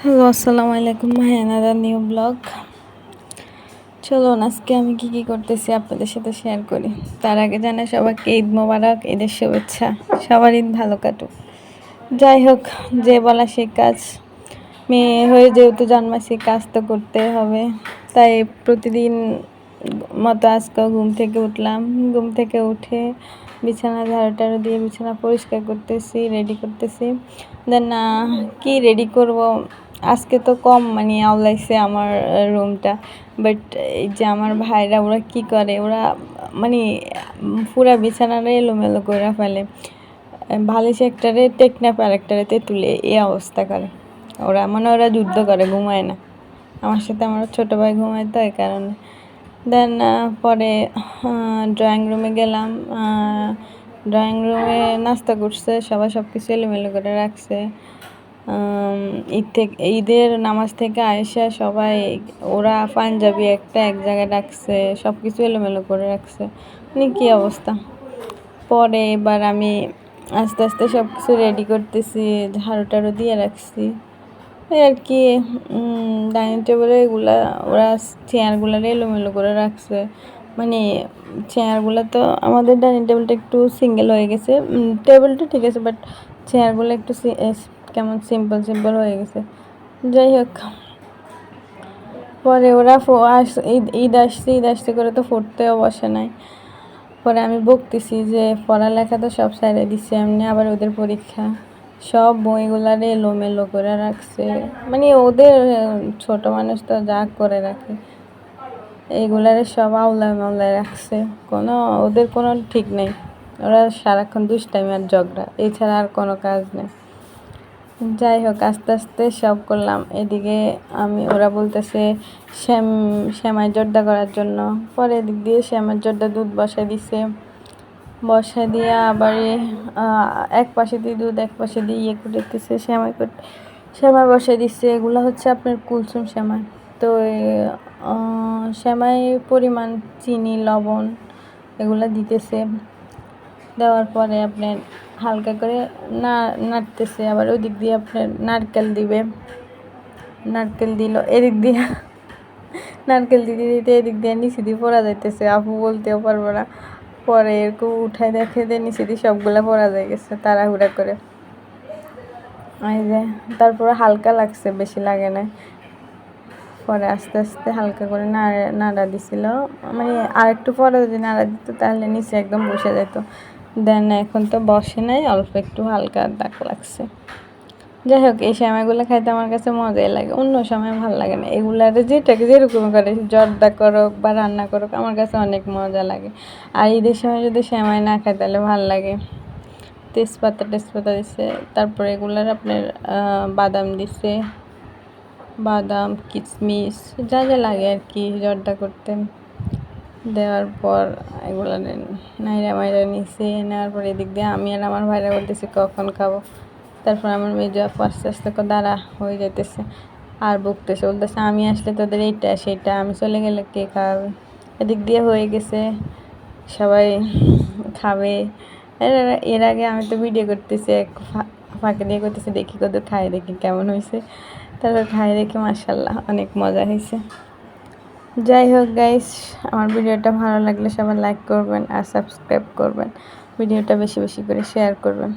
Hello, আসসালামু আলাইকুম মাহিনাদা new blog. চলুন, আজকে আমি কি কি করতেছি আপনাদের সাথে শেয়ার করি। তার আগে জানাই সবাইকে ঈদ মোবারক, ঈদের শুভেচ্ছা। সবার ঈদ ভালো কাটুক। যাই হোক, যে বলা সে কাজ। মেয়ে হয়ে যেহেতু জন্মাসি কাজ তো করতে হবে। তাই প্রতিদিন মতো আজকেও ঘুম থেকে উঠলাম। ঘুম থেকে উঠে বিছানা ঝাড়ু টাড়ু দিয়ে বিছানা পরিষ্কার করতেছি রেডি করতেছি। দেন কি রেডি করব? আজকে তো কম মানে আওলাইছে আমার রুমটা। বাট এই যে আমার ভাইরা, ওরা কি করে? ওরা মানে পুরা বিছানাটা এলোমেলো করে ফেলে। বালিশ একটারে টেকনাপ আর তেঁতুলে এই অবস্থা করে। ওরা মানে ওরা যুদ্ধ করে, ঘুমায় না। আমার সাথে আমার ছোটো ভাই ঘুমায় তো এই কারণে। দেন পরে ড্রয়িং রুমে গেলাম। ড্রয়িং রুমে নাস্তা করছে, সবাই সব কিছু এলোমেলো করে রাখছে। ঈদ থেকে, ঈদের নামাজ থেকে আয়েসা সবাই, ওরা পাঞ্জাবি একটা, এক জায়গায় রাখছে সব কিছু এলোমেলো করে রাখছে। মানে কী অবস্থা? পরে এবার আমি আস্তে আস্তে সব কিছু রেডি করতেছি, ঝাড়ু টাড়ু দিয়ে রাখছি। এই আর কি ডাইনিং টেবিলে এগুলা, ওরা চেয়ারগুলো এলোমেলো করে রাখছে। মানে চেয়ারগুলো তো আমাদের ডাইনিং টেবিলটা একটু সিঙ্গেল হয়ে গেছে। টেবিলটা ঠিক আছে বাট চেয়ারগুলো একটু কেমন সিম্পল সিম্পল হয়ে গেছে। যাই হোক। পরে ওরা আস, ঈদ আসছে, ঈদ আসতে করে তো পড়তেও বসে নাই। পরে আমি বকতেছি যে পড়ালেখা তো সব সাইডে দিচ্ছে এমনি আবার ওদের পরীক্ষা। সব বইগুলার এলোমেলো করে রাখছে। মানে ওদের, ছোট মানুষ তো যা করে রাখে। এইগুলারে সব আউলায় মাউলায় রাখছে। কোনো, ওদের কোনো ঠিক নেই। ওরা সারাক্ষণ দুষ্টাইম আর ঝগড়া। এছাড়া আর কোনো কাজ নেই। যাই হোক আস্তে আস্তে সব করলাম। এদিকে আমি, ওরা বলতেছে, শ্যাম, শ্যামাই জর্দা করার জন্য। পরে এদিক দিয়ে শ্যামার জর্দা দুধ বসাই দিছে। বসা দিয়ে আবার এক পাশে দিয়ে দুধ, এক পাশে দিয়ে ইয়ে করে দিতেছে শ্যামাই শ্যামাই বসাই দিচ্ছে এগুলো হচ্ছে আপনার কুলসুম শ্যামাই। তো শ্যামাই পরিমাণ চিনি, লবণ, এগুলো দিতেছে। দেওয়ার পরে আপনার হালকা করে না, নাড়তেছে, আবার ওই দিক দিয়ে আপনার নারকেল দিবে। নারকেল দিল, এদিক দিয়ে। নারকেল দিতে দিতে এদিক দিয়ে নিচে দিয়ে পড়া যাইতেছে। আপু বলতেও পারব না। পরে এরকম উঠায় দেখে দিয়ে নিচে দিয়ে সবগুলো পড়া যায় গেছে, তাড়াহুড়া করে। এই যে, তারপরে হালকা লাগছে, বেশি লাগে না। পরে আস্তে আস্তে হালকা করে নাড়া নাড়া দিছিল। মানে আর একটু পরে যদি নাড়া দিত, তাহলে নিচে একদম বসে যেত দেন এখন তো বসে নাই, অল্প একটু হালকা দাগ লাগছে। যাই হোক, এই সময়গুলো খাইতে আমার কাছে মজাই লাগে, অন্য সময় ভালো লাগে না। এগুলার যেটাকে যেরকম করে, জর্দা করুক বা রান্না করুক, আমার কাছে অনেক মজা লাগে। আর ঈদের সময় যদি সেমাই না খাই, তাহলে ভালো লাগে। তেজপাতা টেজপাতা দিছে, তারপরে এগুলার আপনার বাদাম দিছে, বাদাম কিশমিশ যা যা লাগে আর কি, জর্দা করতে। দেওয়ার পর এগুলো নাইরা মাইরা নিছি, নেওয়ার পর এদিক দিয়ে আমি আর আমার ভাইরা বলতেছি, কখন খাব? তারপর আমার মেজো আপু আস্তে আস্তে দাঁড়া, হয়ে যেতেছে আর বকতেছে, বলতেছে, আমি আসলে তোদের এইটা, সেইটা, আমি চলে গেলে কে খাওয়াবে এদিক দিয়ে হয়ে গেছে, সবাই খাবে। এর আগে আমি তো ভিডিও করতেছি, এক ফাঁকে দিয়ে করতেছি, দেখি কত খাই দেখি কেমন হয়েছে তারপর খাই দেখি মার্শাল্লাহ অনেক মজা হয়েছে যাই হোক গাইস আমার ভিডিওটা ভালো লাগলে সবাই লাইক করবেন আর সাবস্ক্রাইব করবেন। ভিডিওটা বেশি বেশি করে শেয়ার করবেন।